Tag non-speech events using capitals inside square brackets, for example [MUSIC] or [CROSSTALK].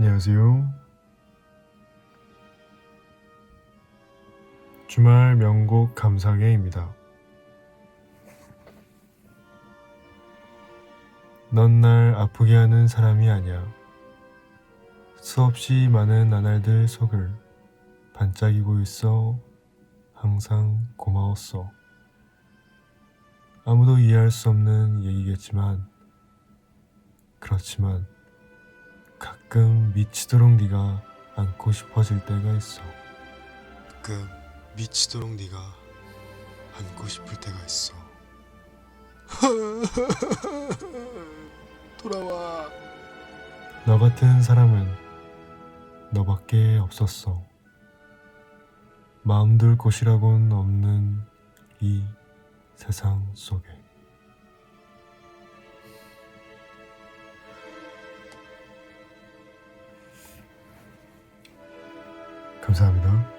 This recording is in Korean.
안녕하세요. 주말 명곡 감상회입니다. 넌 날 아프게 하는 사람이 아니야. 수없이 많은 나날들 속을 반짝이고 있어 항상 고마웠어. 아무도 이해할 수 없는 얘기겠지만 그렇지만 가끔 미치도록 네가 안고 싶어질 때가 있어. 가끔 미치도록 네가 안고 싶을 때가 있어. [LAUGHS] 돌아와. 너 같은 사람은 너밖에 없었어. 마음 둘 곳이라곤 없는 이 세상 속에. 감사합니다.